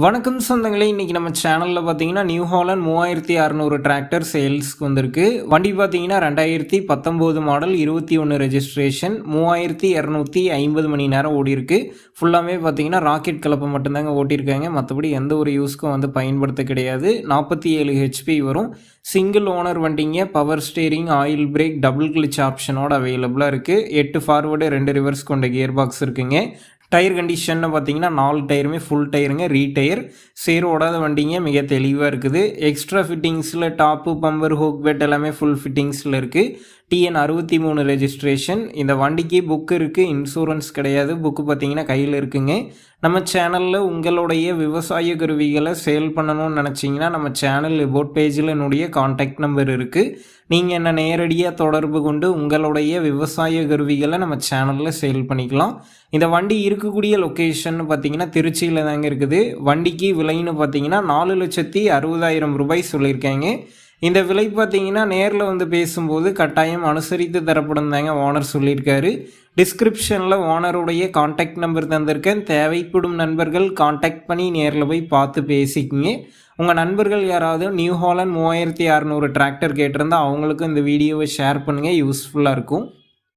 வணக்கம் சொந்தங்களே இன்றைக்கி நம்ம சேனலில் பார்த்தீங்கன்னா நியூ ஹாலண்ட் மூவாயிரத்தி அறநூறு டிராக்டர் சேல்ஸ்க்கு வந்திருக்கு. வண்டி பார்த்தீங்கன்னா ரெண்டாயிரத்தி பத்தொம்போது மாடல் இருபத்தி ஒன்று ரெஜிஸ்ட்ரேஷன் மூவாயிரத்தி இரநூத்தி ஐம்பது மணி நேரம் ஓடிருக்கு ஃபுல்லாமே பார்த்தீங்கன்னா ராக்கெட் கலப்பை மட்டும்தாங்க ஓட்டியிருக்காங்க. மற்றபடி எந்த ஒரு யூஸ்க்கும் வந்து பயன்படுத்த கிடையாது. நாற்பத்தி ஏழு ஹெச்பி வரும். சிங்கிள் ஓனர் வண்டிங்க power steering oil brake double clutch ஆப்ஷனோட அவைலபிளாக இருக்குது எட்டு ஃபார்வர்டு ரெண்டு ரிவர்ஸ் கொண்ட கியர் பாக்ஸ் இருக்குங்க. டயர் கண்டிஷன்னு பார்த்தீங்கன்னா நாலு டயருமே ஃபுல் டயருங்க ரீடயர் சேர் ஓடாத வண்டிங்க மிக தெளிவாக இருக்குது. எக்ஸ்ட்ரா ஃபிட்டிங்ஸில் டாப்பு பம்பர் ஹோக் பெட் எல்லாமே ஃபுல் ஃபிட்டிங்ஸில் இருக்குது டிஎன் அறுபத்தி மூணு ரெஜிஸ்ட்ரேஷன் இந்த வண்டிக்கு புக்கு இருக்குது இன்சூரன்ஸ் கிடையாது. புக்கு பார்த்தீங்கன்னா கையில் இருக்குங்க. நம்ம சேனலில் உங்களுடைய விவசாய கருவிகளை சேல் பண்ணணும்னு நினச்சிங்கன்னா நம்ம சேனல் எபோட் பேஜில் என்னுடைய காண்டாக்ட் நம்பர் இருக்குது நீங்கள் என்ன நேரடியாக தொடர்பு கொண்டு உங்களுடைய விவசாய கருவிகளை நம்ம சேனலில் சேல் பண்ணிக்கலாம். இந்த வண்டி இருக்கக்கூடிய லொக்கேஷன் பார்த்தீங்கன்னா திருச்சியில் தாங்க இருக்குது. வண்டிக்கு விலைன்னு பார்த்தீங்கன்னா நாலு லட்சத்தி அறுபதாயிரம் ரூபாய் சொல்லியிருக்காங்க. இந்த விலை பார்த்தீங்கன்னா நேரில் வந்து பேசும்போது கட்டாயம் அனுசரித்து தரப்படும் தாங்க ஓனர் சொல்லியிருக்காரு. டிஸ்கிரிப்ஷனில் ஓனருடைய காண்டாக்ட் நம்பர் தந்திருக்கேன். தேவைப்படும் நண்பர்கள் காண்டாக்ட் பண்ணி நேரில் போய் பார்த்து பேசிக்கிங்க. உங்கள் நண்பர்கள் யாராவது நியூ ஹாலண்ட் மூவாயிரத்தி அறநூறு டிராக்டர் கேட்டிருந்தால் அவங்களுக்கும் இந்த வீடியோவை ஷேர் பண்ணுங்கள் யூஸ்ஃபுல்லாக இருக்கும்.